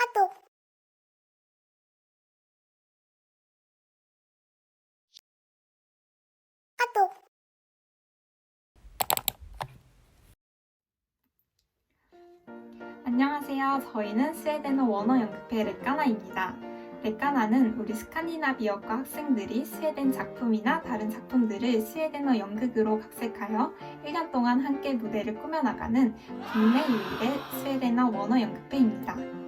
아똑 안녕하세요. 저희는 스웨덴어 원어 연극회 레까나입니다. 레까나는 우리 스칸디나비어과 학생들이 스웨덴 작품이나 다른 작품들을 스웨덴어 연극으로 각색하여 1년 동안 함께 무대를 꾸며나가는 국내 유일의 스웨덴어 원어 연극회입니다.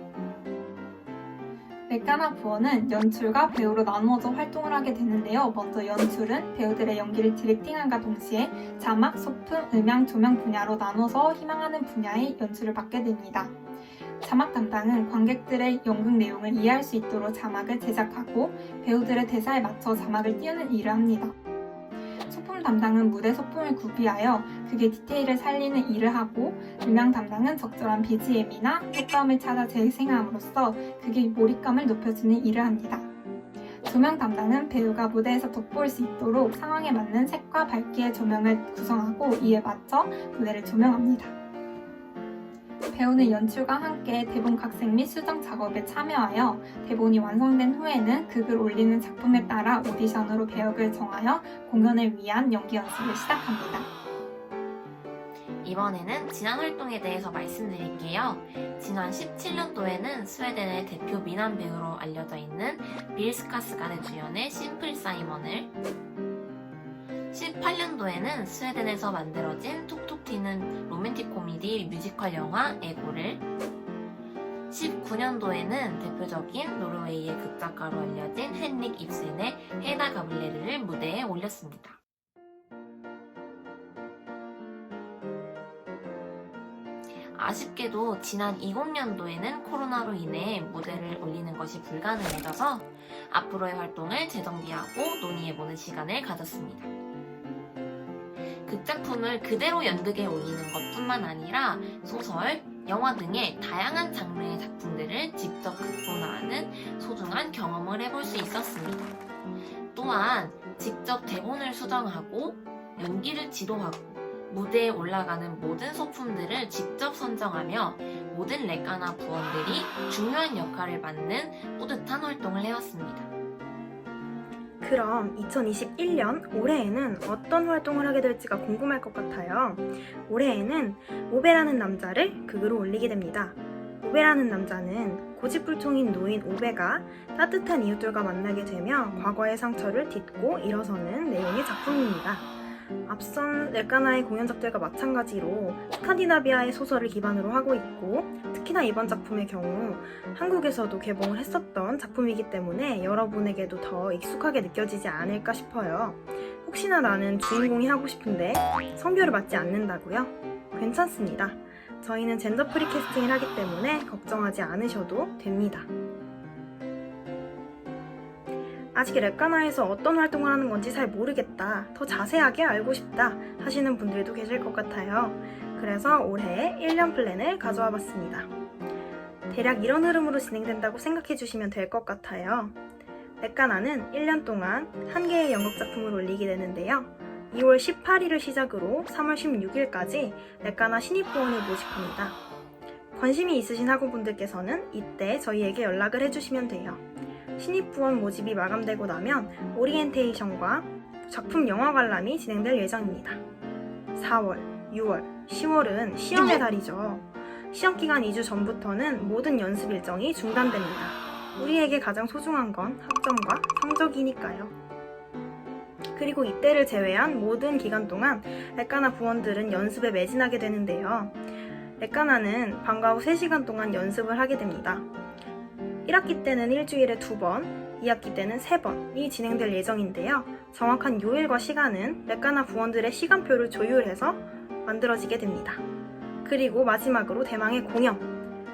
레까나 부어는 연출과 배우로 나누어져 활동을 하게 되는데요. 먼저 연출은 배우들의 연기를 디렉팅함과 동시에 자막, 소품, 음향, 조명 분야로 나눠서 희망하는 분야의 연출을 받게 됩니다. 자막 담당은 관객들의 연극 내용을 이해할 수 있도록 자막을 제작하고 배우들의 대사에 맞춰 자막을 띄우는 일을 합니다. 담당은 무대 소품을 구비하여 그게 디테일을 살리는 일을 하고 음향 담당은 적절한 BGM이나 효과음을 찾아 재생함으로써 그게 몰입감을 높여주는 일을 합니다. 조명 담당은 배우가 무대에서 돋보일 수 있도록 상황에 맞는 색과 밝기의 조명을 구성하고 이에 맞춰 무대를 조명합니다. 배우는 연출과 함께 대본 각색 및 수정 작업에 참여하여 대본이 완성된 후에는 극을 올리는 작품에 따라 오디션으로 배역을 정하여 공연을 위한 연기 연습을 시작합니다. 이번에는 지난 활동에 대해서 말씀드릴게요. 지난 17년도에는 스웨덴의 대표 미남 배우로 알려져 있는 빌 스카스간의 주연의 심플 사이먼을 18년도에는 스웨덴에서 만들어진 톡톡 튀는 로맨틱 코미디 뮤지컬 영화 에고를 19년도에는 대표적인 노르웨이의 극작가로 알려진 헨릭 입센의 헤다 가블레르를 무대에 올렸습니다. 아쉽게도 지난 20년도에는 코로나로 인해 무대를 올리는 것이 불가능해져서 앞으로의 활동을 재정비하고 논의해보는 시간을 가졌습니다. 극작품을 그대로 연극에 올리는 것뿐만 아니라 소설, 영화 등의 다양한 장르의 작품들을 직접 극본화하는 소중한 경험을 해볼 수 있었습니다. 또한 직접 대본을 수정하고 연기를 지도하고 무대에 올라가는 모든 소품들을 직접 선정하며 모든 레카나 부원들이 중요한 역할을 맡는 뿌듯한 활동을 해왔습니다. 그럼 2021년 올해에는 어떤 활동을 하게 될지가 궁금할 것 같아요. 올해에는 오베라는 남자를 극으로 올리게 됩니다. 오베라는 남자는 고집불통인 노인 오베가 따뜻한 이웃들과 만나게 되며 과거의 상처를 딛고 일어서는 내용의 작품입니다. 앞선 렐카나의 공연작들과 마찬가지로 스칸디나비아의 소설을 기반으로 하고 있고 특히나 이번 작품의 경우 한국에서도 개봉을 했었던 작품이기 때문에 여러분에게도 더 익숙하게 느껴지지 않을까 싶어요. 혹시나 나는 주인공이 하고 싶은데 성별을 맞지 않는다고요? 괜찮습니다. 저희는 젠더 프리 캐스팅을 하기 때문에 걱정하지 않으셔도 됩니다. 아직 랩가나에서 어떤 활동을 하는 건지 잘 모르겠다, 더 자세하게 알고 싶다 하시는 분들도 계실 것 같아요. 그래서 올해 1년 플랜을 가져와 봤습니다. 대략 이런 흐름으로 진행된다고 생각해 주시면 될 것 같아요. 랩가나는 1년 동안 한 개의 연극 작품을 올리게 되는데요. 2월 18일을 시작으로 3월 16일까지 랩가나 신입부원을 모집합니다. 관심이 있으신 학우분들께서는 이때 저희에게 연락을 해주시면 돼요. 신입부원 모집이 마감되고 나면 오리엔테이션과 작품 영화 관람이 진행될 예정입니다. 4월, 6월, 10월은 시험의 달이죠. 시험 기간 2주 전부터는 모든 연습 일정이 중단됩니다. 우리에게 가장 소중한 건 학점과 성적이니까요. 그리고 이때를 제외한 모든 기간 동안 레카나 부원들은 연습에 매진하게 되는데요. 레카나는 방과 후 3시간 동안 연습을 하게 됩니다. 1학기 때는 일주일에 두 번, 2학기 때는 세 번이 진행될 예정인데요. 정확한 요일과 시간은 레카나 부원들의 시간표를 조율해서 만들어지게 됩니다. 그리고 마지막으로 대망의 공연.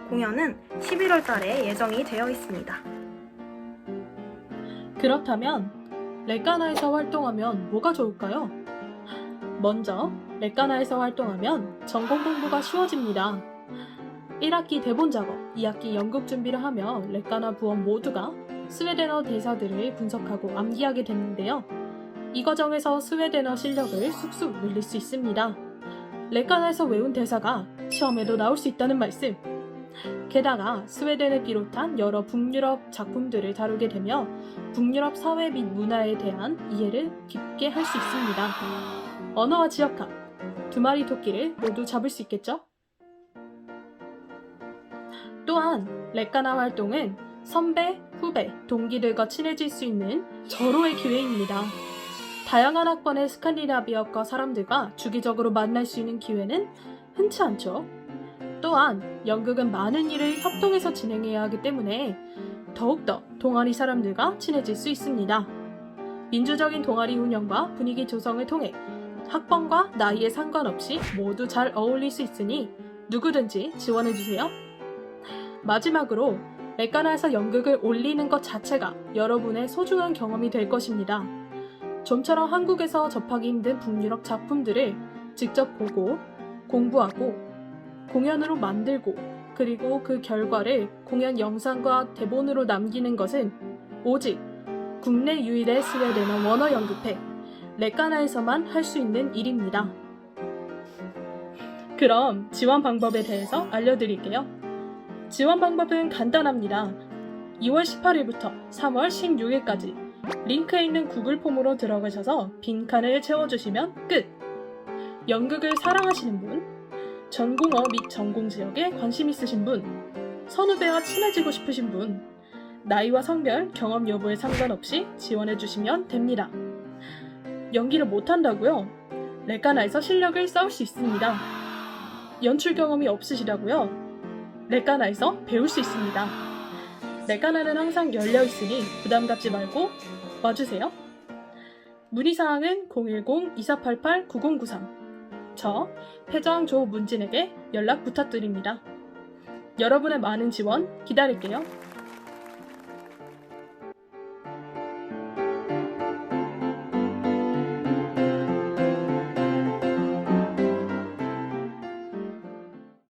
공연은 11월 달에 예정이 되어 있습니다. 그렇다면 레카나에서 활동하면 뭐가 좋을까요? 먼저 레카나에서 활동하면 전공 공부가 쉬워집니다. 1학기 대본 작업, 2학기 연극 준비를 하며 레카나 부원 모두가 스웨덴어 대사들을 분석하고 암기하게 됐는데요. 이 과정에서 스웨덴어 실력을 쑥쑥 늘릴 수 있습니다. 레카나에서 외운 대사가 시험에도 나올 수 있다는 말씀. 게다가 스웨덴을 비롯한 여러 북유럽 작품들을 다루게 되며 북유럽 사회 및 문화에 대한 이해를 깊게 할 수 있습니다. 언어와 지역학, 두 마리 토끼를 모두 잡을 수 있겠죠? 또한 렉가나 활동은 선배, 후배, 동기들과 친해질 수 있는 절호의 기회입니다. 다양한 학번의 스칸디나비아과 사람들과 주기적으로 만날 수 있는 기회는 흔치 않죠. 또한 연극은 많은 일을 협동해서 진행해야 하기 때문에 더욱더 동아리 사람들과 친해질 수 있습니다. 민주적인 동아리 운영과 분위기 조성을 통해 학번과 나이에 상관없이 모두 잘 어울릴 수 있으니 누구든지 지원해주세요. 마지막으로 렉가나에서 연극을 올리는 것 자체가 여러분의 소중한 경험이 될 것입니다. 좀처럼 한국에서 접하기 힘든 북유럽 작품들을 직접 보고 공부하고 공연으로 만들고 그리고 그 결과를 공연 영상과 대본으로 남기는 것은 오직 국내 유일의 스웨덴어 원어 연극회 렉가나에서만 할 수 있는 일입니다. 그럼 지원 방법에 대해서 알려드릴게요. 지원 방법은 간단합니다. 2월 18일부터 3월 16일까지 링크에 있는 구글 폼으로 들어가셔서 빈칸을 채워주시면 끝! 연극을 사랑하시는 분, 전공어 및 전공 지역에 관심 있으신 분, 선후배와 친해지고 싶으신 분, 나이와 성별, 경험 여부에 상관없이 지원해주시면 됩니다. 연기를 못한다고요? 렉가나에서 실력을 쌓을 수 있습니다. 연출 경험이 없으시다고요? 렉가나에서 배울 수 있습니다. 렉가나는 항상 열려 있으니 부담 갖지 말고 와주세요. 문의사항은 010-2488-9093. 저, 회장 조문진에게 연락 부탁드립니다. 여러분의 많은 지원 기다릴게요.